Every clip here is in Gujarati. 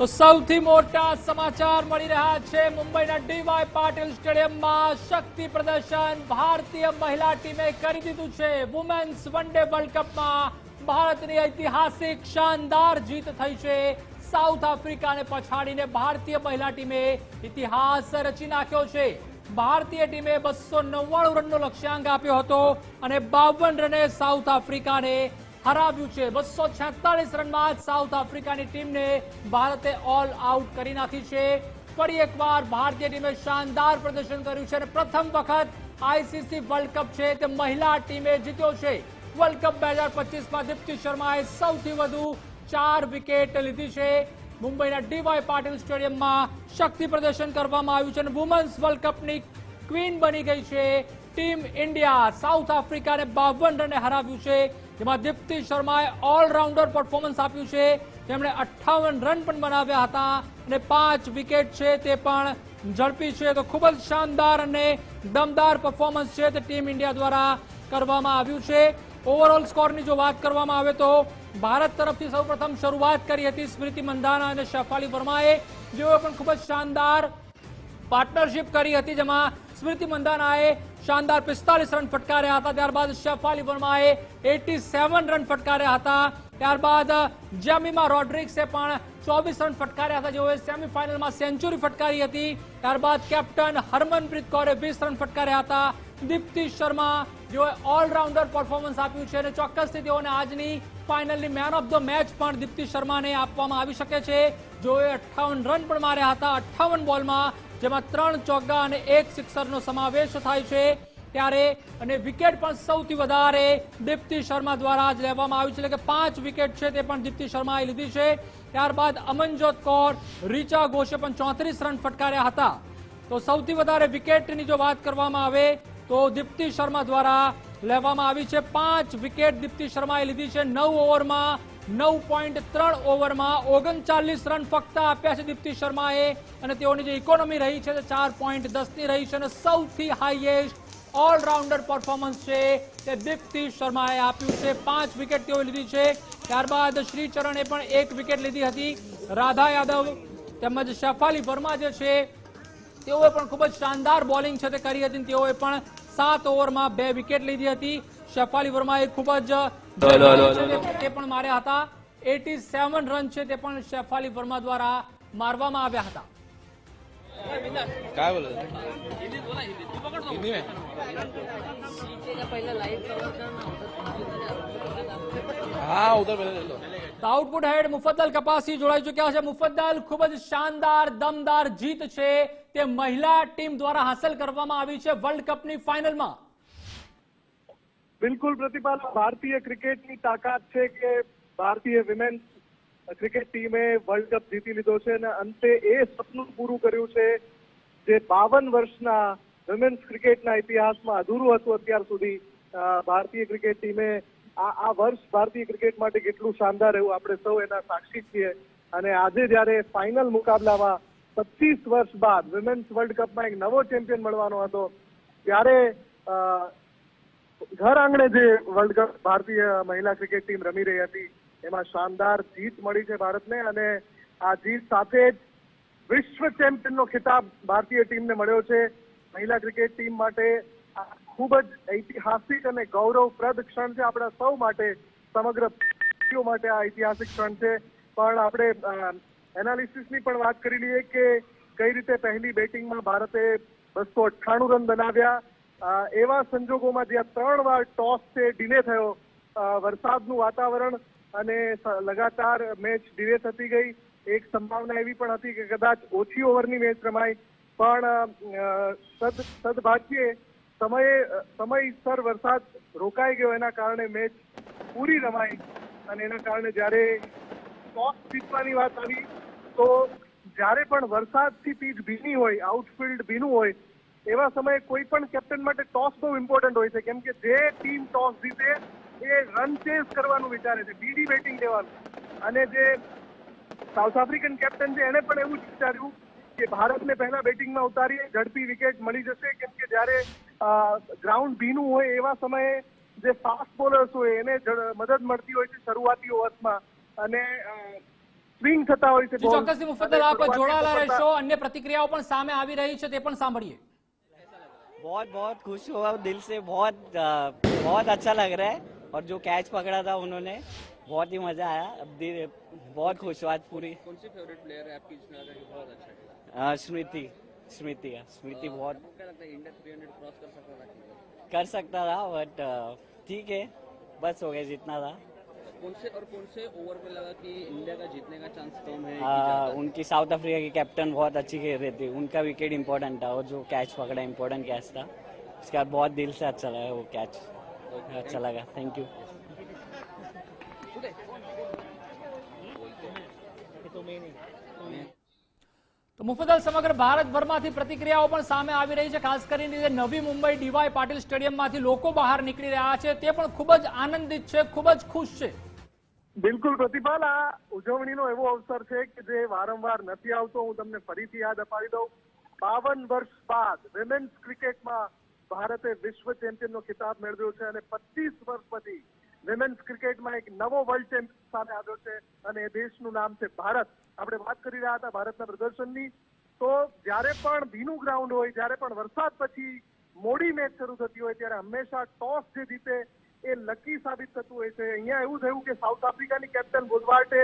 તો સૌથી મોટા સમાચાર મળી રહ્યા છે. મુંબઈના ડીવાય પાટીલ સ્ટેડિયમમાં શક્તિ પ્રદર્શન ભારતીય મહિલા ટીમે કરી દીધું છે. વુમેન્સ વન ડે વર્લ્ડ કપમાં ભારતની ઐતિહાસિક શાનદાર જીત થઈ છે. સાઉથ આફ્રિકાને પછાડીને ભારતીય મહિલા ટીમે ઇતિહાસ રચી નાખ્યો છે. ભારતીય ટીમે બસો નવ્વાણું રનનો લક્ષ્યાંક આપ્યો હતો અને બાવન રને સાઉથ આફ્રિકાને હરાવ્યું છે. બસો છેતાલીસ રનમાં જ સાઉથ આફ્રિકાની ટીમને ભારતે ઓલ આઉટ કરી નાખી છે. ફરી એકવાર ભારતીય ટીમે શાનદાર પ્રદર્શન કર્યું છે અને પ્રથમ વખત આઈસીસી વર્લ્ડ કપ છે તે મહિલા ટીમે જીત્યો છે. વર્લ્ડ કપ બે હજાર પચીસમાં દીપ્તિ શર્માએ સૌથી વધુ ચાર વિકેટ લીધી છે. મુંબઈના ડીવાય પાટીલ સ્ટેડિયમમાં શક્તિ પ્રદર્શન કરવામાં આવ્યું છે અને વુમન્સ વર્લ્ડ કપની ક્વીન બની ગઈ છે. ટીમ ઇન્ડિયા સાઉથ આફ્રિકાને બાવન રને હરાવ્યું છે. જેમાં દીપ્તિ શર્માએ ઓલરાઉન્ડર પરફોર્મન્સ આપ્યું છે. તેમણે અઠ્ઠાવન રન પણ બનાવ્યા હતા અને પાંચ વિકેટ છે તે પણ ઝડપી છે. તો ખૂબ જ શાનદાર અને દમદાર પરફોર્મન્સ છે તે ટીમ ઇન્ડિયા દ્વારા કરવામાં આવ્યું છે. ઓવરઓલ સ્કોરની જો વાત કરવામાં આવે તો ભારત તરફથી સૌપ્રથમ શરૂઆત કરી હતી સ્મૃતિ મંદાના અને શફાલી વર્માએ. જેઓ પણ ખૂબ જ શાનદાર પાર્ટનરશિપ કરી હતી, જેમાં સ્મૃતિ મંદાનાએ શાનદાર પિસ્તાલીસ રન ફટકાર્યા હતા. ત્યારબાદ શેફાલી વર્માએ એટી સેવન રન ફટકાર્યા હતા. ત્યારબાદ જેમીમાં રોડ્રિક્સે પણ ચોવીસ રન ફટકાર્યા હતા. જેઓએ સેમીફાઇનલમાં સેન્ચુરી ફટકારી હતી. ત્યારબાદ કેપ્ટન હરમનપ્રીત કૌરે વીસ રન ફટકાર્યા હતા. દીપ્તિ શર્મા જેઓએ ઓલરાઉન્ડર પરફોર્મન્સ આપ્યું છે અને ચોક્કસથી તેઓને આજની ફાઇનલની મેન ઓફ ધ મેચ પણ દીપ્તિ શર્માને આપવામાં આવી શકે છે. જેઓએ અઠ્ઠાવન રન પણ માર્યા હતા. અઠ્ઠાવન બોલમાં જેમાં ત્રણ ચોગ્ગા અને એક સિક્સરનો સમાવેશ થાય છે. ત્યારે અને વિકેટ પણ સૌથી વધારે દીપ્તિ શર્મા દ્વારા જ લેવામાં આવ્યું છે. એટલે કે પાંચ વિકેટ છે તે પણ દીપ્તિ શર્માએ લીધી છે. ત્યારબાદ અમનજોત કૌર, રીચા ઘોષે પણ ચોત્રીસ રન ફટકાર્યા હતા. તો સૌથી વધારે વિકેટની જો વાત કરવામાં આવે, તો દીપ્તિ શર્મા દ્વારા લેવામાં આવી છે. પાંચ વિકેટ દીપ્તિ શર્માએ લીધી છે. નવ ઓવરમાં નવ પોઈન્ટ ત્રણ ઓવરમાં ઓગણચાલીસ રન ફક્ત આપ્યા છે દીપ્તિ શર્માએ. અને તેઓની જે ઇકોનોમી રહી છે તે ચાર પોઈન્ટ દસની રહી છે અને સૌથી હાઈએસ્ટ ઓલરાઉન્ડર પરફોર્મન્સ છે તે દીપ્તિ શર્માએ આપ્યું છે. પાંચ વિકેટ તેઓએ લીધી છે. ત્યારબાદ શ્રીચરણે પણ એક વિકેટ લીધી હતી. રાધા યાદવ તેમજ શેફાલી વર્મા જે છે, તેઓએ પણ ખૂબ જ શાનદાર બોલિંગ છે તે કરી હતી તેઓએ પણ સાત ઓવરમાં બે વિકેટ લીધી હતી. શફાલી વર્માએ ખૂબ જ લો, લો, લો, છે લો. તે- તે પણ માર્યા હતા એટી સેવન રન છે તે પણ શેફાલી વર્મા દ્વારા મારવામાં આવ્યા હતા काय बोलत हिंदी में हाँ उधर पहले ले लो તો આઉટપુટ હેડ મુફદ્દલ કપાસી જોડાઈ ચુક્યા છે મુફદ્દલ ખૂબ જ શાનદાર દમદાર જીત છે તે મહિલા ટીમ દ્વારા હાંસલ કરવામાં આવી છે વર્લ્ડ કપની ફાઇનલમાં બિલકુલ પ્રતિભા ભારતીય ક્રિકેટની તાકાત છે કે ભારતીય વિમેન્સ ક્રિકેટ ટીમે વર્લ્ડ કપ જીતી લીધો છે અને અંતે એ સપનું પૂરું કર્યું છે જે બાવન વર્ષના વિમેન્સ ક્રિકેટના ઇતિહાસમાં અધૂરું હતું અત્યાર સુધી. ભારતીય ક્રિકેટ ટીમે આ આ વર્ષ ભારતીય ક્રિકેટ માટે કેટલું શાનદાર રહ્યું આપણે સૌ એના સાક્ષી છીએ. અને આજે જ્યારે ફાઇનલ મુકાબલામાં પચીસ વર્ષ બાદ વિમેન્સ વર્લ્ડ કપમાં એક નવો ચેમ્પિયન મળવાનો હતો, ત્યારે ઘર આંગણે જે વર્લ્ડ કપ ભારતીય મહિલા ક્રિકેટ ટીમ રમી રહી હતી, એમાં શાનદાર જીત મળી છે ભારતને અને આ જીત સાથે જ વિશ્વ ચેમ્પિયનનો ખિતાબ ભારતીય ટીમને મળ્યો છે. મહિલા ક્રિકેટ ટીમ માટે ખૂબ જ ઐતિહાસિક અને ગૌરવપ્રદ ક્ષણ છે આપણા સૌ માટે, સમગ્ર માટે આ ઐતિહાસિક ક્ષણ છે. પણ આપણે એનાલિસિસની પણ વાત કરી લઈએ કે કઈ રીતે પહેલી બેટિંગમાં ભારતે બસો અઠ્ઠાણું રન બનાવ્યા એવા સંજોગોમાં જ્યાં ત્રણ વાર ટોસ છે ડીલે થયો. વરસાદનું વાતાવરણ અને લગાતાર મેચ ડીલે થતી ગઈ. એક સંભાવના એવી પણ હતી કે કદાચ ઓછી ઓવરની મેચ રમાય. પણ સદ, સદભાગ્યે સમયે, સમયસર વરસાદ રોકાઈ ગયો. એના કારણે મેચ પૂરી રમાઈ અને એના કારણે જ્યારે ટોસ જીતવાની વાત આવી, તો જ્યારે પણ વરસાદથી પીચ ભીની હોય આઉટફિલ્ડ ભીનું હોય એવા સમયે કોઈ પણ કેપ્ટન માટે ટોસ બહુ ઇમ્પોર્ટન્ટ હોય છે. કેમ કે જે ટીમ ટોસ જીતે એ રન ચેઝ કરવાનું વિચારે છે. બીડી બેટિંગ લેવાનું. અને જે સાઉથ આફ્રિકન કેપ્ટન છે એને પણ એવું જ વિચાર્યું કે ભારતને પહેલા બેટિંગમાં ઉતારીએ ઝડપી વિકેટ મળી જશે. કેમ કે જ્યારે ગ્રાઉન્ડ ભીનું હોય એવા સમયે જે ફાસ્ટ બોલર્સ હોય એને મદદ મળતી હોય છે શરૂઆતી ઓવર્સમાં. અને સ્વિંગ થતા હોય છે. ચોક્કસથી મુફદ્દલ આપ જોડાયેલા રહેશો. અન્ય પ્રતિક્રિયાઓ પણ સામે આવી રહી છે તે પણ સાંભળીએ. बहुत बहुत खुश हुआ दिल से बहुत बहुत अच्छा लग रहा है। और जो कैच पकड़ा था उन्होंने बहुत ही मज़ा आया। अब दिल- बहुत खुश हुआ पूरी। कौन सी फेवरेट प्लेयर है आपकी बहुत अच्छा खेला? स्मृति स्मृति है स्मृति बहुत। क्या लगता है इंडिया 300 क्रॉस कर सकता था कर सकता था बट ठीक है बस हो गया जितना था। कौन से और कौन से ओवर पे लगा कि इंडिया का जीतने का चांस कम है कि अ, ज्यादा है? उनकी साउथ अफ्रीका की कैप्टन बहुत अच्छी खेल रही थी उनका विकेट इंपॉर्टेंट था और जो कैच पकड़ा इंपॉर्टेंट कैच था उसके बाद बहुत दिल से अच्छा लगा वो कैच अच्छा लगा थैंक यू તો મુફદ્દલ સમગ્ર ભારતભરમાંથી પ્રતિક્રિયાઓ પણ સામે આવી રહી છે ખાસ કરીને જે નવી મુંબઈ ડીવાય પાટીલ સ્ટેડિયમમાંથી લોકો બહાર નીકળી રહ્યા છે તે પણ ખૂબ જ આનંદિત છે ખૂબ જ ખુશ છે બિલકુલ પ્રતિપાલ, આ ઉજવણીનો એવો અવસર છે કે જે વારંવાર નથી આવતો. હું તમને ફરીથી યાદ અપાવી દઉં. બાવન વર્ષ બાદ વિમેન્સ ક્રિકેટમાં ભારતે વિશ્વ ચેમ્પિયનનો ખિતાબ મેળવ્યો છે અને પચીસ વર્ષ પછી વિમેન્સ ક્રિકેટમાં એક નવો વર્લ્ડ ચેમ્પિયન સામે આવ્યો છે અને એ દેશનું નામ છે ભારત. આપણે વાત કરી રહ્યા હતા ભારતના પ્રદર્શનની. તો જ્યારે પણ ભીનું ગ્રાઉન્ડ હોય, જ્યારે પણ વરસાદ પછી મોડી મેચ શરૂ થતી હોય, ત્યારે હંમેશા ટોસ જે જીતે એ લકી સાબિત થતું હોય છે. અહીંયા એવું થયું કે સાઉથ આફ્રિકાની કેપ્ટન ગુજવાર્ટે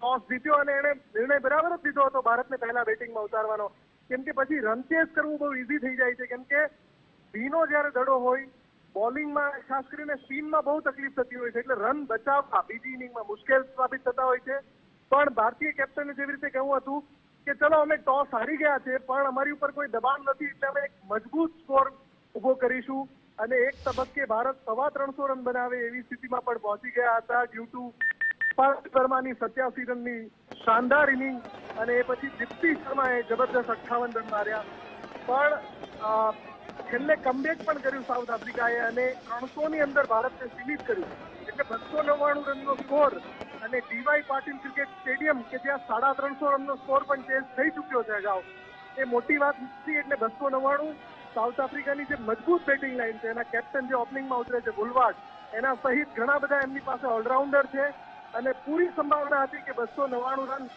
ટોસ જીત્યો અને એણે નિર્ણય બરાબર જ લીધો હતો ભારતને પહેલા બેટિંગમાં ઉતારવાનો. કેમ કે પછી રન ચેસ કરવું બહુ ઈઝી થઈ જાય છે. કેમ કે ભીનો જ્યારે દડો હોય બોલિંગમાં ખાસ કરીને સ્પિનમાં બહુ તકલીફ થતી હોય છે. એટલે રન બચાવવા બીજી ઇનિંગમાં મુશ્કેલ સાબિત થતા હોય છે. પણ ભારતીય કેપ્ટને જેવી રીતે કહ્યું હતું કે ચલો અમે ટોસ હારી ગયા છે, પણ અમારી ઉપર કોઈ દબાણ નથી. એટલે અમે એક મજબૂત સ્કોર ઊભો કરીશું. અને એક તબક્કે ભારત સવા ત્રણસો રન બનાવે એવી સ્થિતિમાં પણ પહોંચી ગયા હતા ડ્યુ ટુ પાર્થ શર્માની સત્યાસી રનની શાનદાર ઇનિંગ અને એ પછી દીપ્તિ શર્માએ જબરદસ્ત અઠ્ઠાવન રન માર્યા. પણ છેલ્લે કમબેક પણ કર્યું સાઉથ આફ્રિકાએ અને ત્રણસો ની અંદર ભારતને સીમિત કર્યું. એટલે બસો નવ્વાણું રનનો સ્કોર અને ડીવાય પાટીલ ક્રિકેટ સ્ટેડિયમ કે જ્યાં સાડા ત્રણસો રનનો સ્કોર પણ ચેન્જ થઈ ચુક્યો છે અગાઉ. એ મોટી વાત નથી એટલે બસો નવ્વાણું સાઉથ આફ્રિકાની જે મજબૂત બેટિંગ લાઈન છે, એના કેપ્ટન જે ઓપનિંગમાં ઉતરે છે ગુલવાટ એના સહિત ઘણા બધા એમની પાસે ઓલરાઉન્ડર છે અને પૂરી સંભાવના હતી કે બસો નવ્વાણું રન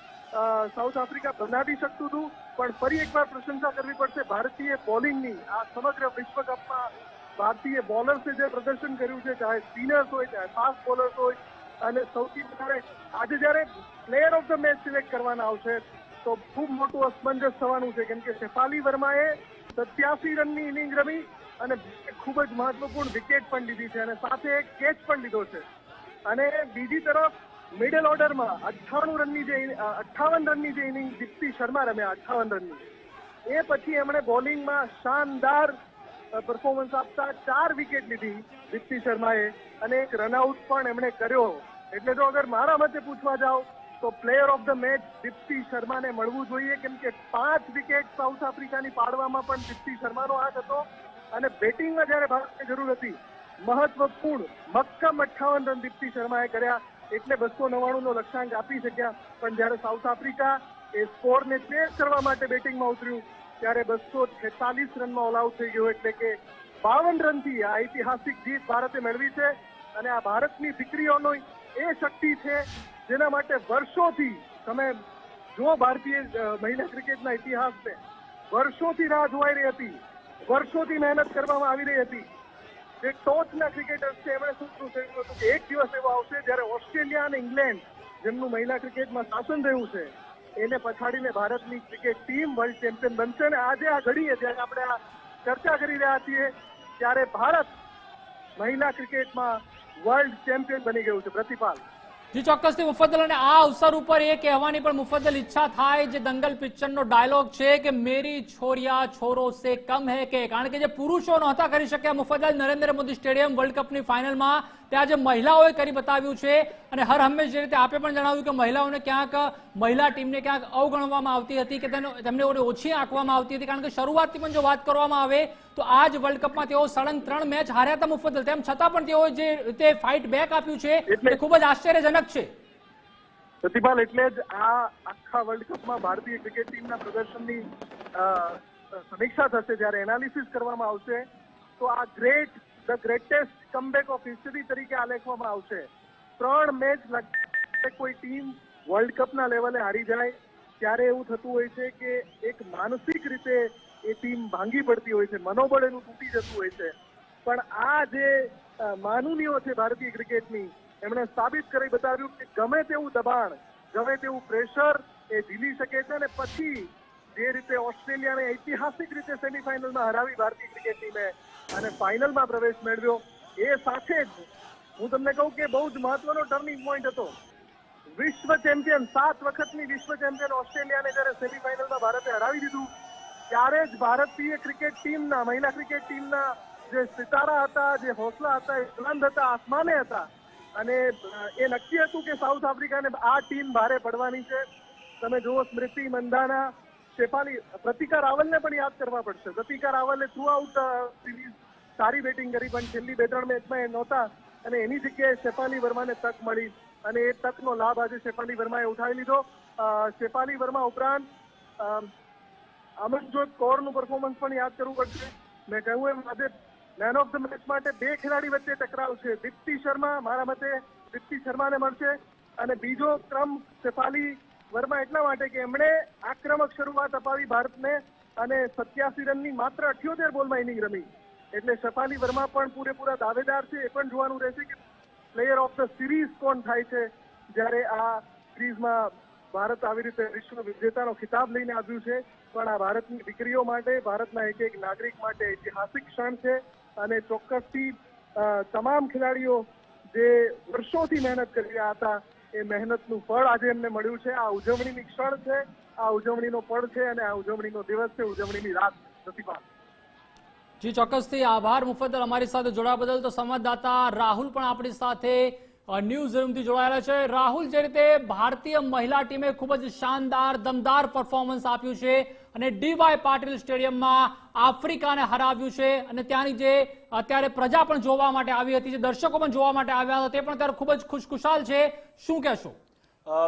સાઉથ આફ્રિકા બનાવી શકતું હતું. પણ ફરી એકવાર પ્રશંસા કરવી પડશે ભારતીય બોલિંગની. આ સમગ્ર વિશ્વકપમાં ભારતીય બોલર્સે જે પ્રદર્શન કર્યું છે, ચાહે સ્પિનર્સ હોય, ચાહે ફાસ્ટ બોલર્સ હોય, અને સૌથી વધારે આજે જ્યારે player of the match select કરવાના આવશે, તો ખૂબ મોટું અસમંજસ થવાનું છે. કેમ કે શેફાલી વર્માએ સત્યાસી રનની ઇનિંગ રમી અને ખૂબ જ મહત્વપૂર્ણ વિકેટ પણ લીધી છે અને સાથે કેચ પણ લીધો છે. અને બીજી તરફ મિડલ ઓર્ડરમાં અઠ્ઠાણું રનની જે અઠ્ઠાવન રનની જે ઇનિંગ દીપ્તિ શર્મા રમ્યા અઠ્ઠાવન રનની. એ પછી એમણે બોલિંગમાં શાનદાર પરફોર્મન્સ આપતા ચાર વિકેટ લીધી દીપ્તિ શર્માએ અને એક રનઆઉટ પણ એમણે કર્યો. એટલે જો અગર મારા મતે પૂછવા જાઓ તો player of the match Deepti શર્માને મળવું જોઈએ, કેમ કે પાંચ વિકેટ સાઉથ આફ્રિકાની પાડવામાં પણ દીપ્તિ શર્માનો હાથ હતો. અને બેટિંગમાં જ્યારે ભારતને જરૂર હતી, મહત્વપૂર્ણ મક્કમ અઠ્ઠાવન રન દીપ્તિ શર્માએ કર્યા. એટલે બસો નવ્વાણુંનો લક્ષ્યાંક આપી શક્યા. પણ જ્યારે સાઉથ આફ્રિકા એ સ્કોરને ચેસ કરવા માટે બેટિંગમાં ઉતર્યું, ત્યારે બસો છેતાલીસ રનમાં ઓલ આઉટ થઈ ગયો. એટલે કે બાવન રનથી આ ઐતિહાસિક જીત ભારતે મેળવી છે. અને આ ભારતની દીકરીઓનો એ શક્તિ છે જેના માટે વર્ષોથી તમે જો ભારતીય મહિલા ક્રિકેટના ઇતિહાસને. વર્ષોથી રાહ જોવાઈ રહી હતી. વર્ષોથી મહેનત કરવામાં આવી રહી હતી. જે ટોચના ક્રિકેટર્સ છે, એમણે શું શું કહ્યું હતું કે એક દિવસ એવો આવશે જ્યારે ઓસ્ટ્રેલિયા અને ઇંગ્લેન્ડ જેમનું મહિલા ક્રિકેટમાં શાસન રહ્યું છે, એને પછાડીને ભારતની ક્રિકેટ ટીમ વર્લ્ડ ચેમ્પિયન બનશે. અને આજે આ ઘડીએ જ્યારે આપણે આ ચર્ચા કરી રહ્યા છીએ, ત્યારે ભારત મહિલા ક્રિકેટમાં વર્લ્ડ ચેમ્પિયન બની ગયું છે, પ્રતિપાલ. જી, ચોક્કસથી મુફદ્દલ અને આ અવસર ઉપર એ કહેવાની પણ મુફદ્દલ ઈચ્છા થાય જે દંગલ પિક્ચરનો ડાયલોગ છે કે મેરી છોરિયા છોરો સે કમ હે કે કારણ કે જે પુરુષો નહોતા કરી શક્યા મુફદ્દલ નરેન્દ્ર મોદી સ્ટેડિયમ વર્લ્ડ કપની ફાઇનલમાં તે આજે મહિલાઓએ કરી બતાવ્યું છે અને હર હંમેશ જે રીતે આપે પણ જણાવ્યું કે મહિલાઓને ક્યાંક મહિલા ટીમને ક્યાંક અવગણવામાં આવતી હતી કે તેમને ઓછી આંકવામાં આવતી હતી. કારણ કે શરૂઆતથી પણ જો વાત કરવામાં આવે તો આ જ વર્લ્ડ કપમાં તેઓ સળંગ ત્રણ મેચ હાર્યા હતા મુફદ્દલ તેમ છતાં પણ તેઓ જે રીતે ફાઇટ બેક આપ્યું છે એ ખૂબ જ આશ્ચર્યજનક છે. પ્રતિપાલ એટલે જ આ આખા વર્લ્ડ કપમાં ભારતીય ક્રિકેટ ટીમના પ્રદર્શનની સમીક્ષા થશે. જ્યારે એનાલિસિસ કરવામાં આવશે તો આ great the greatest comeback of history તરીકે આલેખવામાં આવશે. ત્રણ મેચ કોઈ ટીમ વર્લ્ડ કપના લેવલે હારી જાય. ત્યારે એવું થતું હોય છે કે એક માનસિક રીતે એ ટીમ ભાંગી પડતી હોય છે, મનોબળ એનું તૂટી જતું હોય છે. પણ આ જે માનુનીઓ છે ભારતીય ક્રિકેટની એમણે સાબિત કરી બતાવ્યું કે ગમે તેવું દબાણ, ગમે તેવું પ્રેશર એ ઝીલી શકે છે અને પછી જે રીતે ઓસ્ટ્રેલિયાને ઐતિહાસિક રીતે સેમીફાઇનલમાં હરાવી ભારતીય ક્રિકેટ ટીમે અને ફાઇનલમાં પ્રવેશ મેળવ્યો, એ સાથે જ હું તમને કહું કે બહુ જ મહત્વનો ટર્નિંગ પોઈન્ટ હતો. વિશ્વ ચેમ્પિયન, સાત વખતની વિશ્વ ચેમ્પિયન ઓસ્ટ્રેલિયાને જ્યારે સેમીફાઇનલમાં ભારતે હરાવી દીધું, ત્યારે જ ભારતીય ક્રિકેટ ટીમના, મહિલા ક્રિકેટ ટીમના જે સિતારા હતા, જે હોસલા હતા, એ બુલંદ હતા, આસમાને હતા. અને એ નક્કી હતું કે સાઉથ આફ્રિકાને આ ટીમ ભારે પડવાની છે. તમે જુઓ સ્મૃતિ મંદાના શેફાલી પ્રતિકા રાવલને પણ યાદ કરવા પડશે. પ્રતિકા રાવલે થ્રુ આઉટ સિરીઝ સારી બેટિંગ કરી પણ છેલ્લી બે ત્રણ મેચમાં એ નહોતા. અને એની જગ્યાએ શેફાલી વર્માને તક મળી. અને એ તકનો લાભ આજે શેફાલી વર્માએ ઉઠાવી લીધો. શેફાલી વર્મા ઉપરાંત અ, અમનજોત કૌરનું પરફોર્મન્સ પણ યાદ કરવું પડશે. મેં કહ્યું એમ આજે મેન ઓફ ધ મેચ માટે બે ખેલાડી વચ્ચે ટકરાવ છે. દીપ્તિ શર્મા મારા મતે દીપ્તિ શર્માને મળશે. અને બીજો ક્રમ શેફાલી વર્મા એટલા માટે કે એમણે આક્રમક શરૂઆત અપાવી ભારતને અને સત્યાસી રનની માત્ર અઠ્યોતેર બોલમાં ઇનિંગ રમી. એટલે શફાલી વર્મા પણ પૂરેપૂરા દાવેદાર છે, એ પણ જોવાનું રહેશે કે પ્લેયર ઓફ ધ સિરીઝ કોણ થાય છે, જ્યારે આ સિરીઝમાં ભારત આવી રીતે વિશ્વ વિજેતાનો ખિતાબ લઈને આવ્યું છે. પણ આ ભારતની દીકરીઓ માટે, ભારતના એક એક નાગરિક માટે ઐતિહાસિક ક્ષણ છે અને ચોક્કસથી તમામ ખેલાડીઓ જે વર્ષોથી મહેનત કરી રહ્યા હતા એ મહેનતનું ફળ આજે એમને મળ્યું છે. આ ઉજવણીની ક્ષણ છે. આ ઉજવણીનો પળ છે અને આ ઉજવણીનો દિવસ છે. ઉજવણીની રાત પ્રતિભા. જી, ચોક્કસથી આભાર મુફદ્દલ. અમારી સાથે જોડાવા બદલ તો સંવાદદાતા રાહુલ પણ આપણી સાથે ન્યૂઝ રૂમથી જોડાયેલા છે. રાહુલ, જે રીતે ભારતીય મહિલા ટીમે ખૂબ જ શાનદાર, દમદાર પરફોર્મન્સ આપ્યું છે અને ડીવાય પાટીલ સ્ટેડિયમમાં આફ્રિકાને હરાવ્યું છે અને ત્યાંની જે, અત્યારે પ્રજા પણ જોવા માટે આવી હતી, જે દર્શકો પણ જોવા માટે આવ્યા હતા, તે પણ અત્યારે ખૂબ જ ખુશખુશાલ છે. શું કહેશો?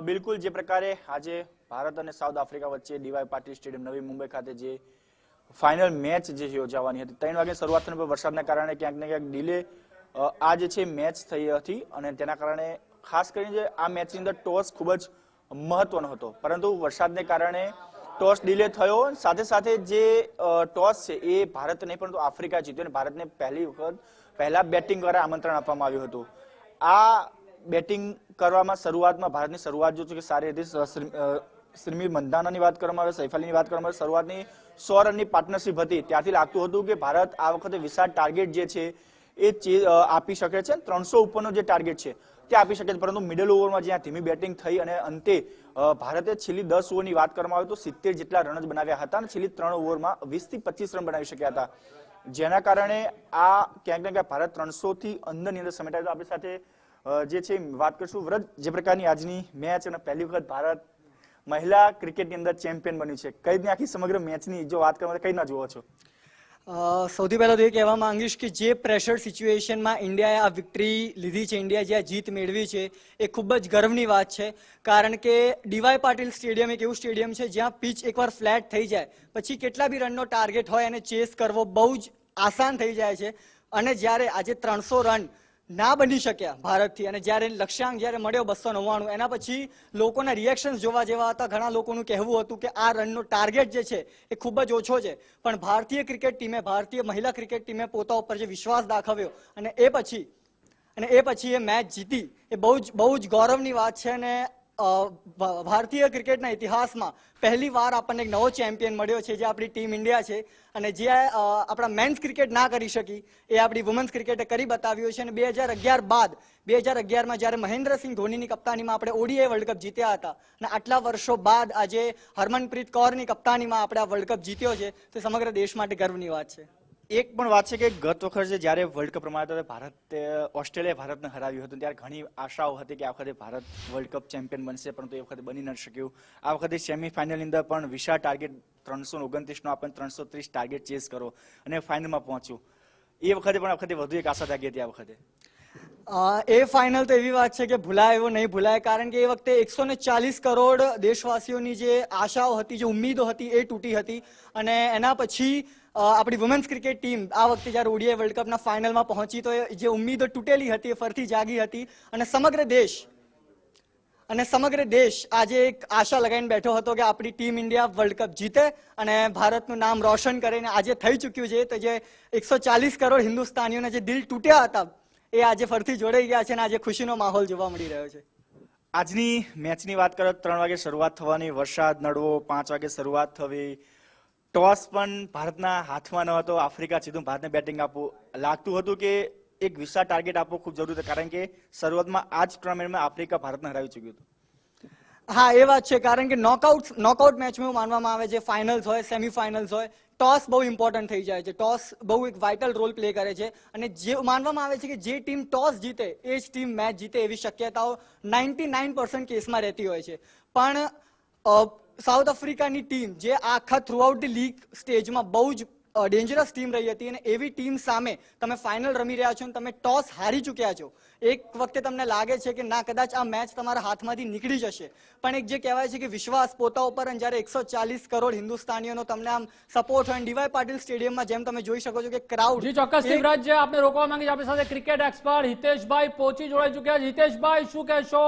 બિલકુલ જે પ્રકારે આજે ભારત અને સાઉથ આફ્રિકા વચ્ચે ડીવાય પાટીલ સ્ટેડિયમ, નવી મુંબઈ ખાતે જે ફાઇનલ મેચ જે યોજાવાની હતી, ત્રણ વાગે શરૂઆત થઈને વરસાદના કારણે ક્યાંક ને ક્યાંક ડિલે આ જે છે મેચ થઈ હતી અને તેના કારણે ખાસ કરીને આ મેચની અંદર ટોસ ખૂબ જ મહત્વનો હતો. પરંતુ વરસાદને કારણે ટોસ ડિલે થયો, સાથે સાથે જે ટોસ છે એ ભારત નહીં, પરંતુ આફ્રિકા જીત્યો અને ભારતને પહેલી વખત પહેલા બેટિંગ દ્વારા આમંત્રણ આપવામાં આવ્યું હતું. આ બેટિંગ કરવામાં શરૂઆતમાં ભારતની શરૂઆત જો છે કે સારી હતી સ- શ્રી- અ, શ્રીમી મંદાનાની વાત કરવામાં આવે સૈફ અલીની વાત કરવામાં આવે શરૂઆતની સો રનની પાર્ટનરશિપ હતી. ત્યારથી લાગતું હતું કે ભારત આ વખતે વિશાળ ટાર્ગેટ જે છે એ ચે- આપી શકે છે. ત્રણસો ઉપરનો જે ટાર્ગેટ છે તે આપી શકે છે. પરંતુ મિડલ ઓવરમાં જ્યાં ધીમી બેટિંગ થઈ અને અંતે ભારતે છેલ્લી દસ ઓવરની વાત કરવામાં આવે તો સિત્તેર જેટલા રન જ બનાવ્યા હતા અને છેલ્લી ત્રણ ઓવરમાં વીસથી પચીસ રન બનાવી શક્યા હતા. જેના કારણે આ ક્યાંક ને ક્યાંક ભારત ત્રણસો થી અંદરની અંદર સમેટાયું. આપણી સાથે જે છે, વાત કરશું વ્રત જે પ્રકારની આજની મેચ અને પહેલી વખત ભારત મહિલા ક્રિકેટની અંદર ચેમ્પિયન બન્યું છે. કઈ રીતની આખી સમગ્ર મેચની જો વાત કરવામાં કઈ ના જોવો છો? સૌથી પહેલા તો એ કહેવા માંગીશ કે જે પ્રેશર સિચ્યુએશનમાં ઇન્ડિયાએ આ વિક્ટરી લીધી છે, ઇન્ડિયા જે આ જીત મેળવી છે, એ ખૂબ જ ગર્વની વાત છે. કારણ કે ડીવાય પાટીલ સ્ટેડિયમ એક એવું સ્ટેડિયમ છે, જ્યાં પીચ એકવાર ફ્લેટ થઈ જાય, પછી કેટલા બી રનનો ટાર્ગેટ હોય એને ચેસ કરવો બહુ જ આસાન થઈ જાય છે. અને જ્યારે આજે ત્રણસો રન ના બની શક્યા ભારતથી. અને જ્યારે લક્ષ્યાંક જ્યારે મળ્યો બસો નવ્વાણું, એના પછી લોકોના રિએક્શન્સ જોવા જેવા હતા. ઘણા લોકોનું કહેવું હતું કે આ રનનો ટાર્ગેટ જે છે એ ખૂબ જ ઓછો છે. પણ ભારતીય ક્રિકેટ ટીમે ભારતીય મહિલા ક્રિકેટ ટીમે પોતા ઉપર જે વિશ્વાસ દાખવ્યો અને એ પછી, અને એ પછી એ મેચ જીતી. એ બહુ જ બહુ જ ગૌરવની વાત છે અને ભારતીય ક્રિકેટના ઇતિહાસમાં પહેલી વાર આપણને એક નવો ચેમ્પિયન મળ્યો છે, જે આપણી ટીમ ઇન્ડિયા છે. અને જે આપણા મેન્સ ક્રિકેટ ના કરી શકી, એ આપણી વુમન્સ ક્રિકેટે કરી બતાવ્યું છે. અને બે હજાર અગિયાર બાદ, બે હજાર અગિયારમાં જ્યારે મહેન્દ્રસિંહ ધોનીની કપ્તાનીમાં આપણે ઓડીઆઈ વર્લ્ડ કપ જીત્યા હતા, અને આટલા વર્ષો બાદ આજે હરમનપ્રીત કૌરની કપ્તાનીમાં આપણે આ વર્લ્ડ કપ જીત્યો છે, તે સમગ્ર દેશ માટે ગર્વની વાત છે. એક પણ વાત છે કે ગત વખતે જ્યારે વર્લ્ડ કપ રમાયો હતો ભારત ઓસ્ટ્રેલિયા ભારતને હરાવ્યું હતું, ત્યારે ઘણી આશાઓ હતી કે આ વખતે ભારત વર્લ્ડ કપ ચેમ્પિયન બનશે, પરંતુ એ વખતે બની ન શક્યું. આ વખતે સેમીફાઇનલની અંદર પણ વિશાળ ટાર્ગેટ ત્રણસો ઓગણત્રીસનો આપણને ત્રણસો ત્રીસ ટાર્ગેટ ચેસ કરો અને ફાઇનલમાં પહોંચ્યું. એ વખતે પણ આ વખતે વધુ એક આશા જાગી હતી આ વખતે. એ ફાઇનલ તો એવી વાત છે કે ભૂલાય એવો નહીં ભૂલાય, કારણ કે એ વખતે એકસો ને ચાલીસ કરોડ દેશવાસીઓની જે આશાઓ હતી, જે ઉમ્મીદો હતી, એ તૂટી હતી. અને એના પછી આપણી વુમેન્સ ક્રિકેટ ટીમ આ વખતે જ્યારે ઓડીઆઈ વર્લ્ડ કપના ફાઇનલમાં પહોંચી, તો જે ઉમ્મીદો તૂટેલી હતી, એ ફરીથી જાગી હતી અને સમગ્ર દેશ, અને સમગ્ર દેશ આજે એક આશા લગાવીને બેઠો હતો કે આપણી ટીમ ઇન્ડિયા વર્લ્ડ કપ જીતે અને ભારતનું નામ રોશન કરીને આજે થઈ ચૂક્યું છે. તો જે એકસો ચાલીસ કરોડ હિન્દુસ્તાનીઓના જે દિલ તૂટ્યા હતા, એ આજે ફરીથી જોડાઈ ગયા છે અને આજે ખુશીનો માહોલ જોવા મળી રહ્યો છે. આજની મેચની વાત કરો ત્રણ વાગે શરૂઆત થવાની, વરસાદ, નડવો, પાંચ વાગે શરૂઆત થવી ટોસ પણ ભારતના હાથમાં ન હતો. આફ્રિકા સીધું ભારતને બેટિંગ આપવું લાગતું હતું કે એક વિશાળ ટાર્ગેટ આપવો ખૂબ જરૂરી હતું કારણ કે શરૂઆતમાં આ જ ટુર્નામેન્ટમાં આફ્રિકા ભારતને હરાવી ચૂક્યું હતું. હા, એ વાત છે. કારણ કે નોકઆઉટ નોકઆઉટ મેચમાં એવું માનવામાં આવે છે ફાઇનલ્સ હોય સેમીફાઇનલ્સ હોય ટોસ બહુ ઇમ્પોર્ટન્ટ થઈ જાય છે. ટોસ બહુ એક વાઇટલ રોલ પ્લે કરે છે. અને જે માનવામાં આવે છે કે જે ટીમ ટોસ જીતે, એ જ ટીમ મેચ જીતે એવી શક્યતાઓ નાઇન્ટી નાઇન કેસમાં રહેતી હોય છે. પણ સાઉથ આફ્રિકાની ટીમ જે આખા થ્રુઆઉટ લીગ સ્ટેજમાં બહુ જ ડેન્જરસ ટીમ રહી હતી અને એવી ટીમ સામે તમે ફાઇનલ રમી રહ્યા છો અને તમે ટોસ હારી ચૂક્યા છો. એક વખતે તમને લાગે છે કે ના કદાચ આ મેચ તમારા હાથમાંથી નીકળી જશે. પણ એક જે કહેવાય છે કે વિશ્વાસ પોતા ઉપર અને જ્યારે એકસો ચાલીસ કરોડ હિન્દુસ્તાનીઓનો તમને આમ સપોર્ટ હોય ડીવાય પાટીલ સ્ટેડિયમમાં જેમ તમે જોઈ શકો છો કે ક્રાઉડ જી ચોક્કસ શિવરાજ જે આપણે રોકવા માંગી છે આપણી સાથે ક્રિકેટ એક્સપર્ટ હિતેશભાઈ પહોંચી જોડાઈ ચુક્યા છે. હિતેશભાઈ શું કહેશો?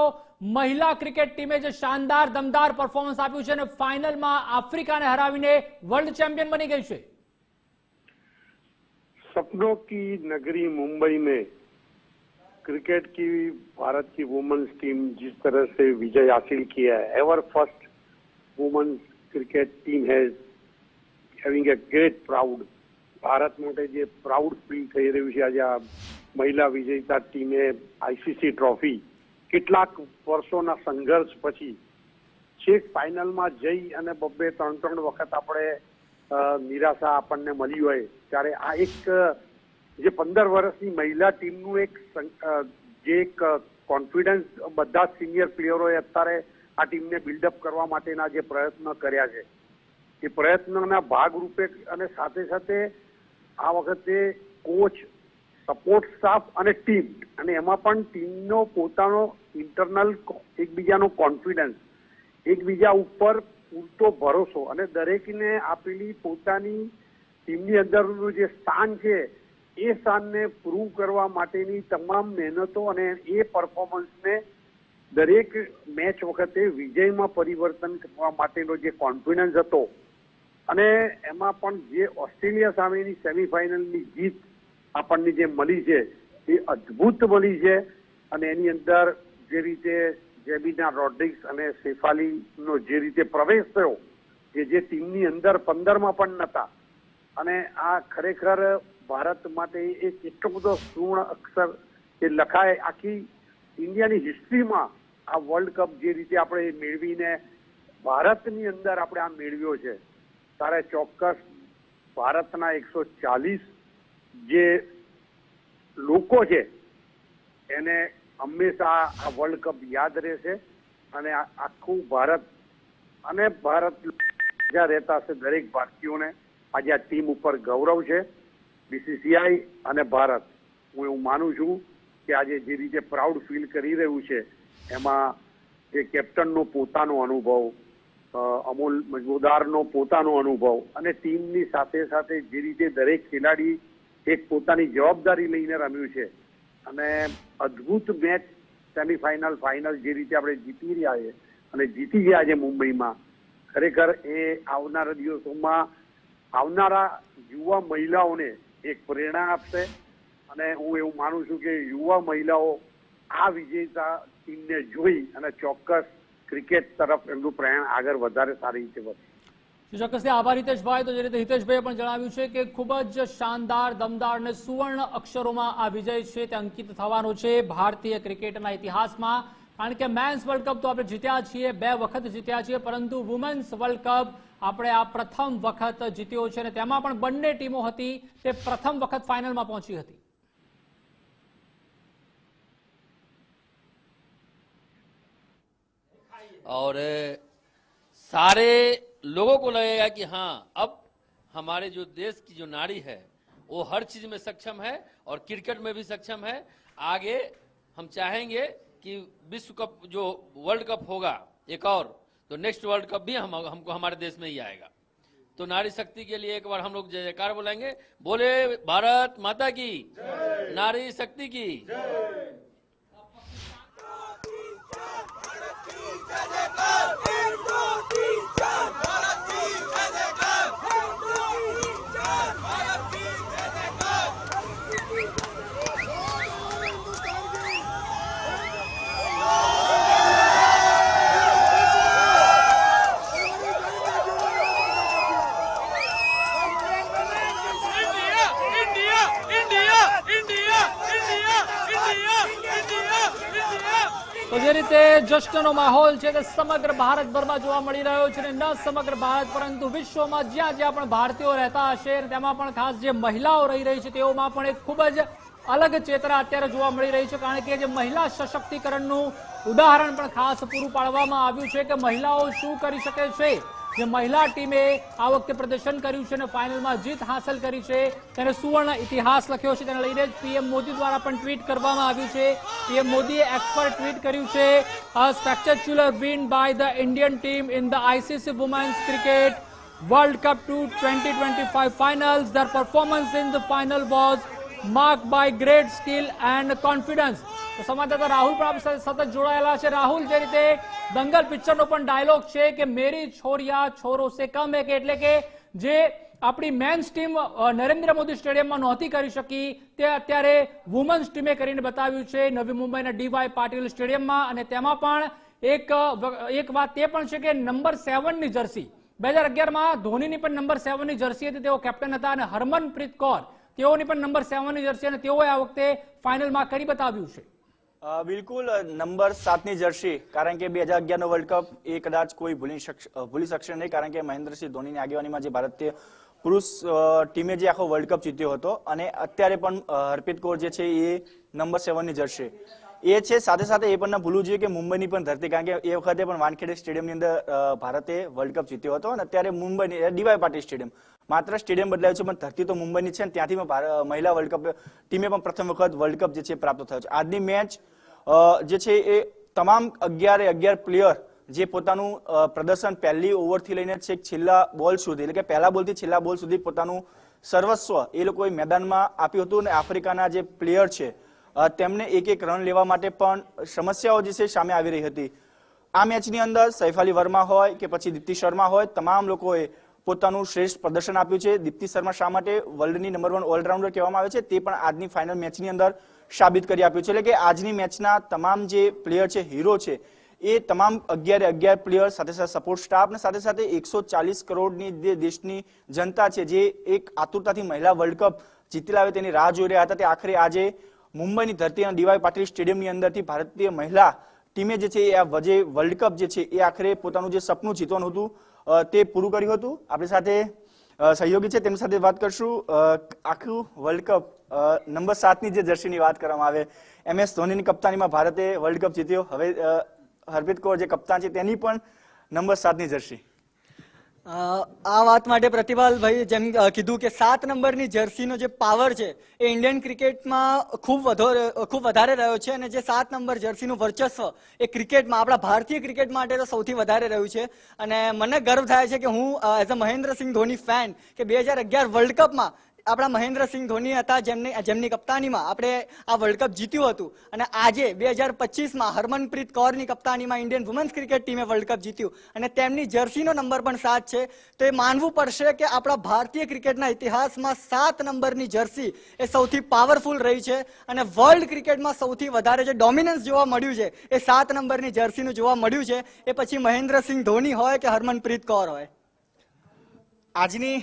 મહિલા ક્રિકેટ ટીમે જે શાનદાર દમદાર પરફોર્મન્સ આપ્યું છે અને ફાઇનલમાં આફ્રિકાને હરાવીને વર્લ્ડ ચેમ્પિયન બની ગઈ છે. सपनों की नगरी मुंबई में क्रिकेट की भारत की वुमेन्स टीम जिस तरह से विजय हासिल किया है ever first women's cricket team has having a great proud Bharat માટે જે પ્રાઉડ ફીલ થઈ રહ્યું છે આજે આ મહિલા વિજેતા ટીમે આઈસીસી ટ્રોફી કેટલાક વર્ષોના સંઘર્ષ પછી છેક ફાઇનલમાં જઈ અને બબ્બે ત્રણ ત્રણ વખત આપણે અ, નિરાશા આપણને મળી હોય ત્યારે આ એક, જે પંદર વર્ષની મહિલા ટીમનું એક જે એક કોન્ફિડન્સ બધા સિનિયર પ્લેયરોએ અત્યારે આ ટીમને બિલ્ડઅપ કરવા માટેના જે પ્રયત્ન કર્યા છે. એ પ્રયત્નના ભાગરૂપે અને સાથે સાથે આ વખતે કોચ સપોર્ટ સ્ટાફ અને ટીમ અને એમાં પણ ટીમનો પોતાનો ઇન્ટરનલ એકબીજાનો કોન્ફિડન્સ એકબીજા ઉપર પૂરતો ભરોસો અને દરેકને આપેલી પોતાની ટીમની અંદરનું જે સ્થાન છે, એ સ્થાનને પ્રૂવ કરવા માટેની તમામ મહેનતો અને એ પરફોર્મન્સને દરેક મેચ વખતે વિજયમાં પરિવર્તન કરવા માટેનો જે કોન્ફિડન્સ હતો અને એમાં પણ જે ઓસ્ટ્રેલિયા સામેની સેમિફાઇનલની જીત આપણને જે મળી છે, એ અદ્ભુત મળી છે અને એની અંદર જે રીતે જેબીના રોડ્રિક્સ અને શેફાલીનો જે રીતે પ્રવેશ થયો, કે જે ટીમની અંદર પંદરમાં પણ નહોતા અને આ ખરેખર ભારત માટે એક એટલો બધો સુવર્ણ અક્ષર એ લખાય આખી ઇન્ડિયાની હિસ્ટ્રીમાં આ વર્લ્ડ કપ જે રીતે આપણે મેળવીને ભારતની અંદર આપણે આ મેળવ્યો છે. ત્યારે ચોક્કસ ભારતના એકસો ચાલીસ જે લોકો છે, એને હંમેશા આ વર્લ્ડ કપ યાદ રહેશે અને આખું ભારત અને ભારત રહેતા હશે દરેક ભારતીયોને આજે આ ટીમ ઉપર ગૌરવ છે. બીસીસીઆઈ અને ભારત. હું એવું માનું છું કે આજે જે રીતે પ્રાઉડ ફીલ કરી રહ્યું છે, એમાં જે કેપ્ટનનો પોતાનો અનુભવ અમૂલ મજમુદારનો પોતાનો અનુભવ અને ટીમની સાથે સાથે જે રીતે દરેક ખેલાડી એક પોતાની જવાબદારી લઈને રમ્યું છે. અને અદ્ભુત મેચ સેમિફાઇનલ, ફાઇનલ જે રીતે આપણે જીતી રહ્યા છે અને જીતી ગયા છે મુંબઈમાં, ખરેખર એ આવનારા દિવસોમાં આવનારા યુવા મહિલાઓને એક પ્રેરણા આપશે. અને હું એવું માનું છું કે યુવા મહિલાઓ આ વિજેતા ટીમને જોઈ અને ચોક્કસ ક્રિકેટ તરફ એમનું પ્રયાણ આગળ વધારે સારી રીતે વધશે ચોક્કસથી આભાર હિતેશભાઈ. તો જે રીતે હિતેશભાઈએ પણ જણાવ્યું છે કે ખૂબ જ શાનદાર, દમદાર અને સુવર્ણ અક્ષરોમાં આ વિજય છે તે અંકિત થવાનો છે ભારતીય ક્રિકેટના ઇતિહાસમાં. કારણ કે મેન્સ વર્લ્ડ કપ તો આપણે જીત્યા છીએ, બે વખત જીત્યા છીએ, પરંતુ વુમેન્સ વર્લ્ડ કપ આપણે આ પ્રથમ વખત જીત્યો છે અને તેમાં પણ બંને ટીમો હતી તે પ્રથમ વખત ફાઇનલમાં પહોંચી હતી और अ, सारे लोगों को लगेगा कि हाँ अब हमारे जो देश की जो नारी है वो हर चीज में सक्षम है और क्रिकेट में भी सक्षम है आगे हम चाहेंगे कि विश्व कप जो वर्ल्ड कप होगा एक और तो नेक्स्ट वर्ल्ड कप भी हम हमको हमारे देश में ही आएगा। तो नारी शक्ति के लिए एक बार हम लोग जय जयकार बोलेंगे। बोले भारत माता की। नारी शक्ति की। જશ્નનો માહોલ છે તે સમગ્ર ભારતભરમાં જોવા મળી રહ્યો છે અને ન સમગ્ર ભારત, પરંતુ વિશ્વમાં જ્યાં જ્યાં પણ ભારતીયો રહેતા હશે તેમાં પણ ખાસ જે મહિલાઓ રહી રહી છે તેઓમાં પણ એક ખૂબ જ અલગ ચેતના અત્યારે જોવા મળી રહી છે. કારણ કે જે મહિલા સશક્તિકરણનું ઉદાહરણ પણ ખાસ પૂરું પાડવામાં આવ્યું છે કે મહિલાઓ શું કરી શકે છે? જે મહિલા ટીમે આ વખતે પ્રદર્શન કર્યું છે અને ફાઇનલમાં જીત હાંસલ કરી છે. તેને સુવર્ણ ઇતિહાસ લખ્યો છે. તેને લઈને પીએમ મોદી દ્વારા પણ ટ્વીટ કરવામાં આવ્યું છે. પીએમ મોદીએ એક્સપર્ટ ટ્વીટ કર્યું છે. A spectacular win by the Indian team in women's cricket world cup World Cup 2 2025 finals. Their performance in the final was marked by great skill and confidence તો સંવાદદાતા રાહુલ પણ સાથે સતત જોડાયેલા છે. રાહુલ, જે રીતે દંગલ પિક્ચરનો પણ ડાયલોગ છે કે મેરી છોરિયા છોરો સે કમ હે, કે એટલે કે જે આપણી મેન્સ ટીમ નરેન્દ્ર મોદી સ્ટેડિયમમાં નહોતી કરી શકી, તે અત્યારે વુમન્સ ટીમે કરીને બતાવ્યું છે. નવી મુંબઈના ડીવાય પાટીલ સ્ટેડિયમમાં અને તેમાં પણ એક એક વાત તે પણ છે કે નંબર સેવનની જર્સી. બે હજાર અગિયારમાં ધોનીની પણ નંબર સેવનની જર્સી હતી. તેઓ કેપ્ટન હતા અને હરમનપ્રીત કૌર તેઓની પણ નંબર સેવનની જર્સી અને તેઓએ આ વખતે ફાઇનલમાં કરી બતાવ્યું છે. બિલકુલ નંબર સાતની જર્સી કારણ કે બે હજાર અગિયારનો વર્લ્ડ કપ એ કદાચ કોઈ ભૂલી શકશે ભૂલી શકશે નહીં, કારણ કે મહેન્દ્રસિંહ ધોનીની આગેવાનીમાં જે ભારતીય પુરુષ ટીમે જે આખો વર્લ્ડ કપ જીત્યો હતો અને અત્યારે પણ હરપ્રીત કૌર જે છે એ નંબર સેવનની જર્સી એ છે, સાથે સાથે એ પણ ના ભૂલવું જોઈએ કે મુંબઈની પણ ધરતી, કારણ કે એ વખતે પણ વાનખેડે સ્ટેડિયમની અંદર ભારતે વર્લ્ડ કપ જીત્યો હતો અને અત્યારે મુંબઈની ડીવાય પાટીલ સ્ટેડિયમ. માત્ર સ્ટેડિયમ બદલાયું છે, પણ ધરતી તો મુંબઈની છે અને ત્યાંથી પણ મહિલા વર્લ્ડ કપ ટીમે પણ પ્રથમ વખત વર્લ્ડ કપ જે છે પ્રાપ્ત થયો છે. આજની મેચ જે છે એ તમામ અગિયારે અગિયાર પ્લેયર જે પોતાનું પ્રદર્શન પહેલી ઓવરથી લઈને છેક છેલ્લા બોલ સુધી, એટલે કે પહેલા બોલથી છેલ્લા બોલ સુધી પોતાનું સર્વસ્વ એ લોકોએ મેદાનમાં આપ્યું હતું અને આફ્રિકાના જે પ્લેયર છે તેમને એક એક રન લેવા માટે પણ સમસ્યાઓ જે છે સામે આવી રહી હતી. આ મેચની અંદર સૈફ અલી વર્મા હોય કે પછી દીપ્તિ શર્મા હોય, તમામ લોકોએ પોતાનું શ્રેષ્ઠ પ્રદર્શન આપ્યું છે. દીપ્તિ શર્મા શા માટે વર્લ્ડની નંબર વન ઓલરાઉન્ડર કહેવામાં આવે છે તે પણ આજની ફાઇનલ મેચની અંદર સાબિત કરી આપ્યું છે. એટલે કે આજની મેચના તમામ જે પ્લેયર છે હીરો છે, એ તમામ અગિયારે અગિયાર પ્લેયર સાથે સાથે સપોર્ટ સ્ટાફ અને સાથે સાથે એકસો ચાલીસ કરોડની જે દેશની જનતા છે, જે એક આતુરતાથી મહિલા વર્લ્ડ કપ જીતી લાવે તેની રાહ જોઈ રહ્યા હતા. તે આખરે આજે મુંબઈની ધરતી અને ડીવાય પાટીલ સ્ટેડિયમની અંદરથી ભારતીય મહિલા ટીમે જે છે એ આ વજે વર્લ્ડ કપ જે છે એ આખરે પોતાનું જે સપનું જીતવાનું હતું તે પૂરું કર્યું હતું. આપણી સાથે સહયોગી છે, તેમની સાથે વાત કરશું. આખું વર્લ્ડ કપ નંબર સાતની જે જર્સીની વાત કરવામાં આવે, એમ એસ ધોનીની કપ્તાનીમાં ભારતે વર્લ્ડ કપ જીત્યો. હવે હરપ્રીત કૌર જે કપ્તાન છે તેની પણ નંબર સાતની જર્સી. આ વાત માટે પ્રતિભાલભાઈ જેમ કીધું કે સાત નંબરની જર્સીનો જે પાવર છે એ ઇન્ડિયન ક્રિકેટમાં ખૂબ વધો ખૂબ વધારે રહ્યો છે અને જે સાત નંબર જર્સીનું વર્ચસ્વ એ ક્રિકેટમાં આપણા ભારતીય ક્રિકેટ માટે તો સૌથી વધારે રહ્યું છે. અને મને ગર્વ થાય છે કે હું as a Mahendra Singh Dhoni fan કે બે હજાર અગિયાર વર્લ્ડ કપમાં આપણા મહેન્દ્રસિંહ ધોની હતા જેમને જેમની કપ્તાનીમાં આપણે આ વર્લ્ડ કપ જીત્યું હતું. અને આજે બે હજાર પચીસમાં હરમનપ્રીત કૌરની કપ્તાનીમાં ઇન્ડિયન વુમન્સ ક્રિકેટ ટીમે વર્લ્ડ કપ જીત્યું. અને તેમની જર્સીનો નંબર પણ સાત છે. તો એ માનવું પડશે કે આપણા ભારતીય ક્રિકેટના ઇતિહાસમાં સાત નંબરની જર્સી એ સૌથી પાવરફુલ રહી છે. અને વર્લ્ડ ક્રિકેટમાં સૌથી વધારે જે ડોમિનન્સ જોવા મળ્યું છે, એ સાત નંબરની જર્સીનું જોવા મળ્યું છે. એ પછી મહેન્દ્રસિંહ ધોની હોય કે હરમનપ્રીત કૌર હોય. આજની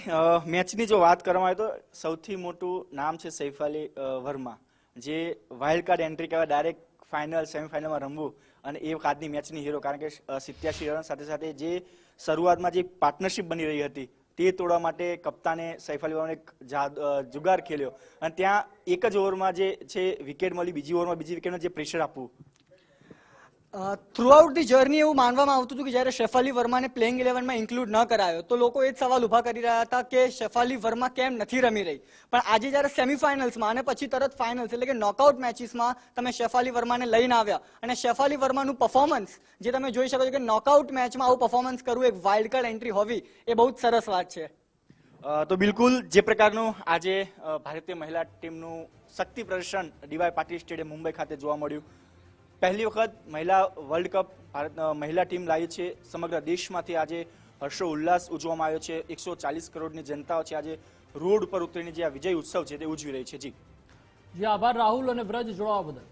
મેચની જો વાત કરવામાં આવે તો સૌથી મોટું નામ છે સૈફ અલી વર્મા, જે વાઇલ્ડ કાર્ડ એન્ટ્રી કહેવાય ડાયરેક્ટ ફાઇનલ સેમિફાઇનલમાં રમવું અને એ આજની મેચની હીરો કારણ કે સિત્યાસી રન સાથે સાથે જે શરૂઆતમાં જે પાર્ટનરશિપ બની રહી હતી, તે તોડવા માટે કપ્તાને સૈફ અલી વર્માને જુગાર ખેલ્યો. અને ત્યાં એક જ ઓવરમાં જે છે વિકેટ મળી, બીજી ઓવરમાં બીજી વિકેટમાં જે પ્રેશર આપવું. થ્રુ આઉટ ધી જર્ની એવું માનવામાં આવતું હતું કે જ્યારે શેફાલી વર્માને પ્લેઇંગ ઇલેવનમાં ઇન્ક્લુડ ન કરાયો, તો લોકો એ જ સવાલ ઊભા કરી રહ્યા હતા કે શેફાલી વર્મા કેમ નથી રમી રહી? પણ આજે જ્યારે સેમીફાઇનલ્સમાં અને પછી તરત ફાઇનલ્સ એટલે કે નોકઆઉટ મેચીસમાં તમે શેફાલી વર્માને લઈને આવ્યા અને શેફાલી વર્માનું પરફોર્મન્સ જે તમે જોઈ શકો છો કે નોકઆઉટ મેચમાં આવું પરફોર્મન્સ કરવું એક વાઇલ્ડ કાર્ડ એન્ટ્રી હોવી એ બહુ જ સરસ વાત છે. તો બિલકુલ જે પ્રકારનું આજે ભારતીય મહિલા ટીમનું શક્તિ પ્રદર્શન ડીવાય પાટીલ સ્ટેડિયમ મુંબઈ ખાતે જોવા મળ્યું. પહેલી વખત મહિલા વર્લ્ડ કપ ભારત મહિલા ટીમ લાવી છે. સમગ્ર દેશમાંથી આજે હર્ષો ઉલ્લાસ ઉજવવામાં આવ્યો છે. એકસો ચાલીસ કરોડની જનતાઓ છે આજે રોડ ઉપર ઉતરીને જે આ વિજય ઉત્સવ છે તે ઉજવી રહી છે. જી. જી, આભાર રાહુલ અને વ્રજ જોડાવા બદલ.